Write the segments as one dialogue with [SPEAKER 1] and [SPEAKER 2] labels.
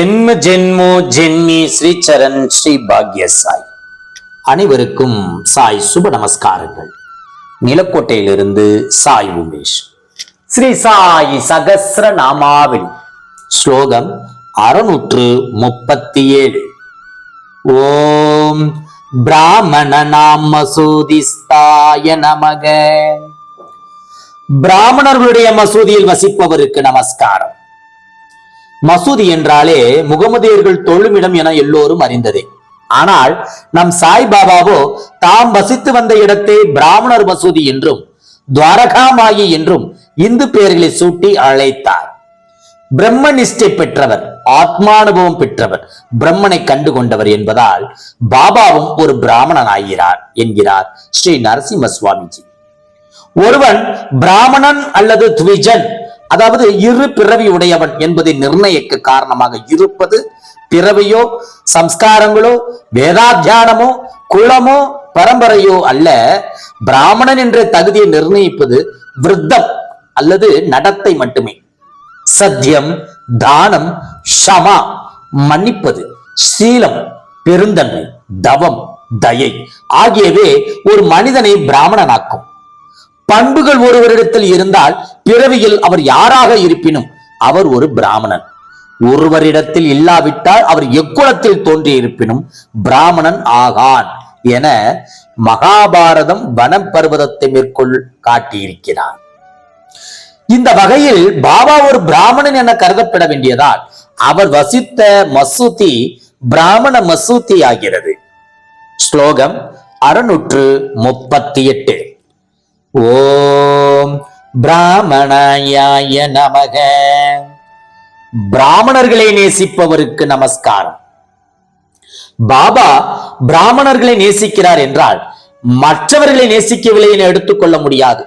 [SPEAKER 1] ஜென்ம ஜென்மோ ஜென்மி ஸ்ரீ சரண் ஸ்ரீ பாக்ய சாய் அனைவருக்கும் சாய் சுப நமஸ்காரங்கள். நிலக்கோட்டையிலிருந்து சாய் உமேஷ். ஸ்ரீ சாய் சகசிர நாமாவில் ஸ்லோகம் அறுநூற்று முப்பத்தி ஏழு ஓம் பிராமண நாம சூதிஸ்தாய நமக. பிராமணர்களுடைய மசூதியில் வசிப்பவருக்கு நமஸ்காரம். மசூதி என்றாலே முகமதியர்கள் தொழுமிடம் என எல்லோரும் அறிந்ததே. ஆனால் நம் சாய்பாபாவோ தாம் வசித்து வந்த இடத்தை பிராமணர் மசூதி என்றும் துவாரகாமாயி என்றும் இந்து பெயர்களை சூட்டி அழைத்தார். பிரம்மனிஷ்டை பெற்றவர் ஆத்மானுபவம் பெற்றவர் பிரம்மனை கண்டு கொண்டவர் என்பதால் பாபாவும் ஒரு பிராமணன் ஆகிறார் என்கிறார் ஸ்ரீ நரசிம்ம சுவாமிஜி. ஒருவன் பிராமணன் அல்லது துவிஜன் அதாவது இரு பிறவி உடையவன் என்பதை நிர்ணயிக்க காரணமாக இருப்பது பிறவியோ சம்ஸ்காரங்களோ வேதாத்தியானமோ குலமோ பரம்பரையோ அல்ல. பிராமணன் என்ற தகுதியை நிர்ணயிப்பது விருத்தம் அல்லது நடத்தை மட்டுமே. சத்தியம் தானம் ஷமா மன்னிப்பது சீலம் பெருந்தன்மை தவம் தயை ஆகியவே ஒரு மனிதனை பிராமணனாக்கும். பண்புகள் ஒருவரிடத்தில் இருந்தால் பிறவியில் அவர் யாராக இருப்பினும் அவர் ஒரு பிராமணன். ஒருவரிடத்தில் இல்லாவிட்டால் அவர் எக்குலத்தில் தோன்றியிருப்பினும் பிராமணன் ஆகான் என மகாபாரதம் வனப்பர்வதத்தை மேற்கொள் காட்டியிருக்கிறார். இந்த வகையில் பாபா ஒரு பிராமணன் என கருதப்பட வேண்டியதால் அவர் வசித்த மசூதி பிராமண மசூதி ஆகிறது ஸ்லோகம் அறுநூற்று முப்பத்தி எட்டு. ஓம் பிராமணாய நமக. பிராமணர்களை நேசிப்பவருக்கு நமஸ்காரம். பாபா பிராமணர்களை நேசிக்கிறார் என்றால் மற்றவர்களை நேசிக்கவில்லை என எடுத்துக்கொள்ள முடியாது.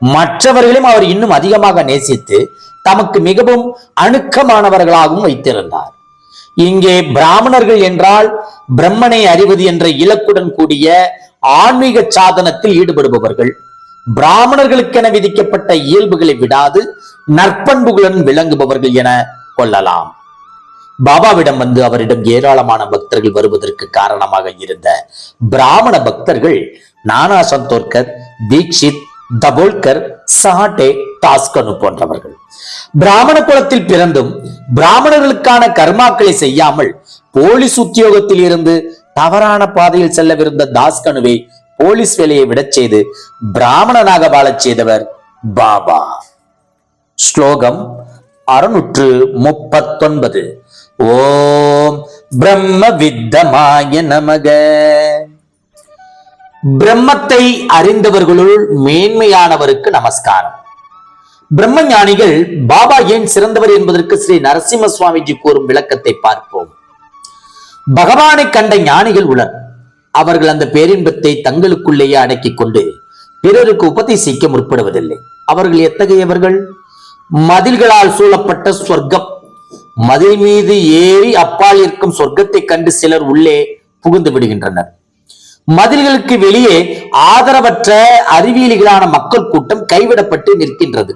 [SPEAKER 1] மற்றவர்களையும் அவர் இன்னும் அதிகமாக நேசித்து தமக்கு மிகவும் அணுக்கமானவர்களாகவும் வைத்திருந்தார். இங்கே பிராமணர்கள் என்றால் பிரம்மனை அறிவது என்ற இலக்குடன் கூடிய ஆன்மீக சாதனத்தில் ஈடுபடுபவர்கள். பிராமணர்களுக்கென விதிக்கப்பட்ட இயல்புகளை விடாது நற்பண்புகளுடன் விளங்குபவர்கள் என கொள்ளலாம். பாபாவிடம் வந்து அவரிடம் ஏராளமான பக்தர்கள் வருவதற்கு காரணமாக இருந்த பிராமண பக்தர்கள் நானா சந்தோர்கர் தீக்ஷித் தபோல்கர் சாட்டே தாஸ்கனு போன்றவர்கள். பிராமண குலத்தில் பிறந்தும் பிராமணர்களுக்கான கர்மாக்களை செய்யாமல் போலீஸ் உத்தியோகத்தில் இருந்து தவறான பாதையில் செல்லவிருந்த தாஸ்கனுவை போலீஸ் வேலையை விடச் செய்து பிராமணனாக வாழச் செய்தவர் பாபா. ஸ்லோகம் அறுநூற்று முப்பத்தொன்பது ஓம் பிரம்ம வித்தமாய நமக. பிரம்மத்தை அறிந்தவர்களுள் மேன்மையானவருக்கு நமஸ்காரம். பிரம்ம ஞானிகள் பாபா ஏன் சிறந்தவர் என்பதற்கு ஸ்ரீ நரசிம்ம சுவாமிஜி கூறும் விளக்கத்தை பார்ப்போம். பகவானை கண்ட ஞானிகள் உலர் அவர்கள் அந்த பேரின்பத்தை தங்களுக்குள்ளேயே அடக்கிக் கொண்டு பிறருக்கு உபதேசிக்க முற்படுவதில்லை. அவர்கள் எத்தகையவர்கள்? மதில்களால் சூழப்பட்ட சொர்க்கம். மதில் மீது ஏறி அப்பால் இருக்கும் சொர்க்கத்தை கண்டு சிலர் உள்ளே புகுந்து விடுகின்றனர். மதில்களுக்கு வெளியே ஆதரவற்ற அறிவியலிகளான மக்கள் கூட்டம் கைவிடப்பட்டு நிற்கின்றது.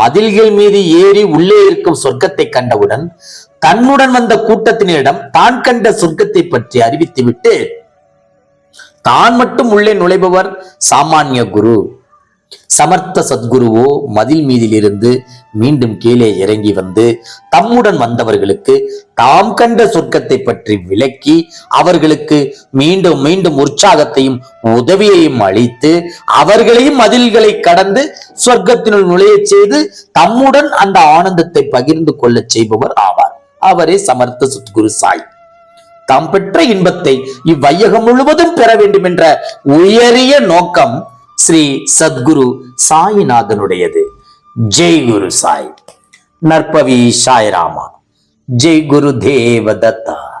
[SPEAKER 1] மதில்கள் மீது ஏறி உள்ளே இருக்கும் சொர்க்கத்தை கண்டவுடன் தன்னுடன் வந்த கூட்டத்தினரிடம் தான் கண்ட சொர்க்கத்தை பற்றி அறிவித்துவிட்டு தான் மட்டும் உள்ளே நுழைபவர் சாமானிய குரு. சமர்த்த சத்குருவோ மதில் மீதிலிருந்து மீண்டும் கீழே இறங்கி வந்து தம்முடன் வந்தவர்களுக்கு தாம் கண்ட சொர்க்கத்தை பற்றி விளக்கி அவர்களுக்கு மீண்டும் மீண்டும் உற்சாகத்தையும் உதவியையும் அளித்து அவர்களையும் மதில்களை கடந்து சொர்க்கத்தினுள் நுழையச் செய்து தம்முடன் அந்த ஆனந்தத்தை பகிர்ந்து கொள்ளச் செய்பவர் ஆவார். அவரே சமர்த்த சத்குரு சாய். தாம் பெற்ற இன்பத்தை இவ்வையகம் முழுவதும் பெற வேண்டும் என்ற உயரிய நோக்கம் ஸ்ரீ சத்குரு சாய்நாதனுடையது. ஜெய் குரு சாய். நற்பவி சாய்ராமா. ஜெய் குரு தேவதத்தா.